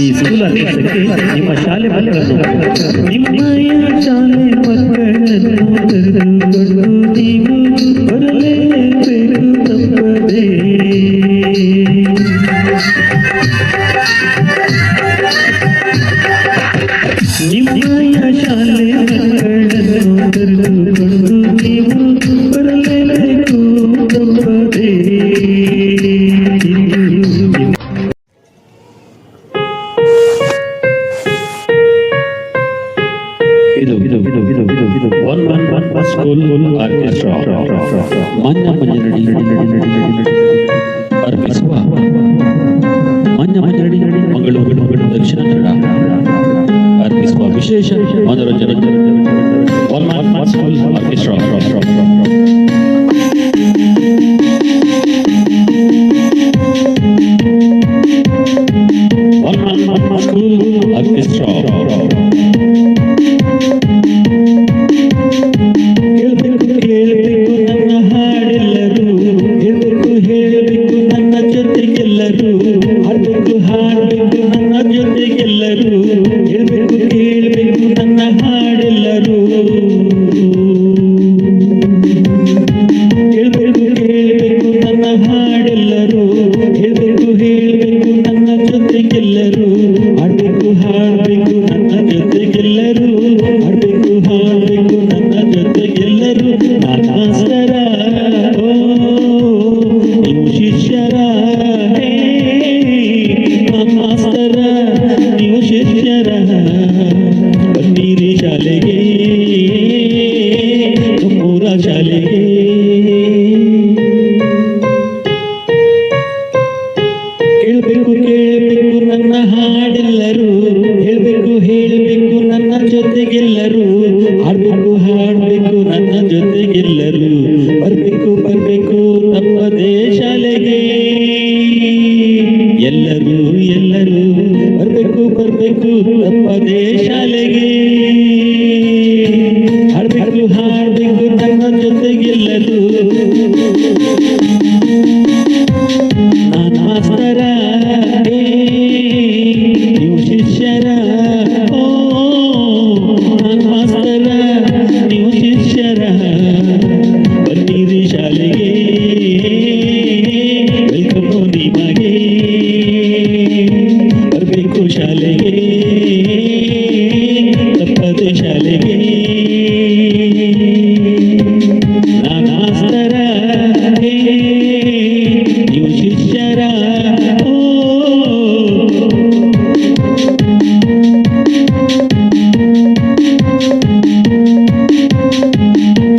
ಈ ಸ್ಥೂಲ ಆರ್ಕೆಸ್ಟ್ರಾಕ್ಕೆ ನಿಮ್ಮ ಶಾಲೆ ಮಕ್ಕಳನ್ನು ನಿಮ್ಮಯ ಶಾಲೆ ಮಕ್ಕಳನ್ನು ಕರೆದುಕೊಂಡು one one one one school orchestra Manja Manjanadi ಅರ್ಪಿಸುವ ಮಂಜ ಮಂಜನಡಿ ಮಂಗಳೂರು ಮಂಗಳೂರು ದಕ್ಷಿಣ ಕನ್ನಡ ಅರ್ಪಿಸುವ ವಿಶೇಷ ಮನೋರಂಜನೆ one one one school orchestra one one one school orchestra ಹಾಡೆಲ್ಲರೂ ಹೇಳ್ಬೇಕು, ಹೇಳಬೇಕು, ನನ್ನ ಜೊತೆಗೆಲ್ಲರೂ, ಹಾಡ್ಬೇಕು ಹಾಡ್ಬೇಕು, ನನ್ನ ಜೊತೆಗೆಲ್ಲರೂ. ಬರ್ಬೇಕು ಬರ್ಬೇಕು, ನಮ್ಮ ಶಾಲೆಗೆ. ಎಲ್ಲರೂ ಎಲ್ಲರೂ ಬರ್ಬೇಕು ಬರ್ಬೇಕು, ನಮ್ಮ ಶಾಲೆಗೆ ತಪ್ಪದೆ ಶಾಲೆಗೆ ನಾನಾಸ್ತರ ನೀವು ಶಿಷ್ಯರ ಓ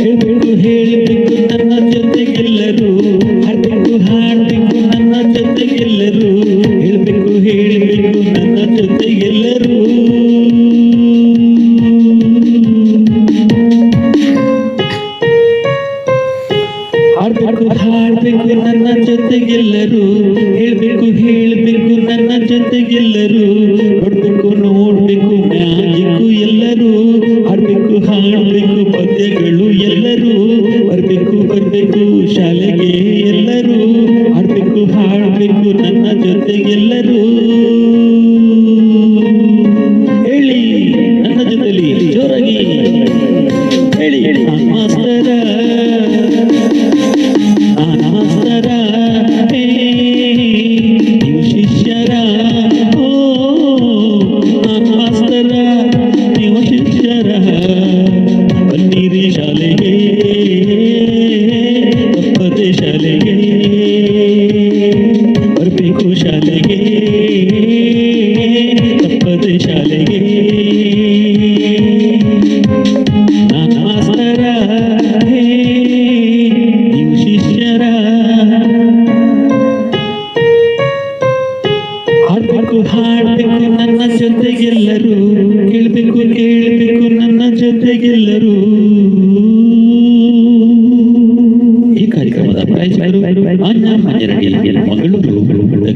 ಹೇಳ್ಬೇಕು, ಹೇಳಬೇಕು ನನ್ನ ಜೊತೆಗೆಲ್ಲರೂ ಹಾಡ್ಬೇಕು ಹಾಡ್ಬೇಕು, ನನ್ನ ಜೊತೆಗೆಲ್ಲರೂ, ಹೇಳ್ಬೇಕು, ಹೇಳಬೇಕು. ನನ್ನ ನನ್ನ ಜೊತೆಗೆಲ್ಲರೂ ಹೇಳ್ಬೇಕು ಹೇಳ್ಬೇಕು ನನ್ನ ಜೊತೆಗೆಲ್ಲರೂ. ಶಾಲೆಗೆ ತಪ್ಪದೆ ಶಾಲೆಗೆ. ನಾನು ಮಾಸ್ತರ ನೀವು ಶಿಷ್ಯರ. ಹಾಡ್ಬೇಕು ಹಾಡ್ಬೇಕು ನನ್ನ ಜೊತೆಗೆಲ್ಲರೂ, ಕೇಳ್ಬೇಕು, ಕೇಳಬೇಕು ನನ್ನ ಜೊತೆಗೆಲ್ಲರೂ. ಈ ಕಾರ್ಯಕ್ರಮದ prize Mangaluru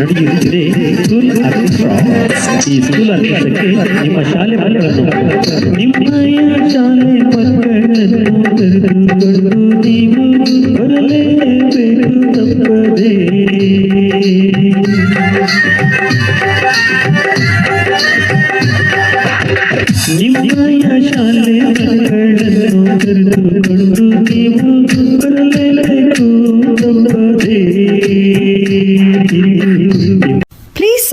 ನಡೆಯುತ್ತಿದೆ ಸ್ಕೂಲ್ ಆರ್ಕೆಸ್ಟ್ರಾ ಈ ಸ್ಕೂಲ್ ಆರ್ಕೆಸ್ಟ್ರಾಕ್ಕೆ ನಿಮ್ಮ ಶಾಲೆ ಮಕ್ಕಳನ್ನು ನಿಮ್ಮಯ ಶಾಲೆ ಮಕ್ಕಳನ್ನು ಕರೆದುಕೊಂಡು ನೀವು ಬರಲೇಬೇಕು ತಪ್ಪದೇ ನಿಮ್ಮಯ ಶಾಲೆ ಮಕ್ಕಳನ್ನು ಕರೆದುಕೊಂಡು ನೀವು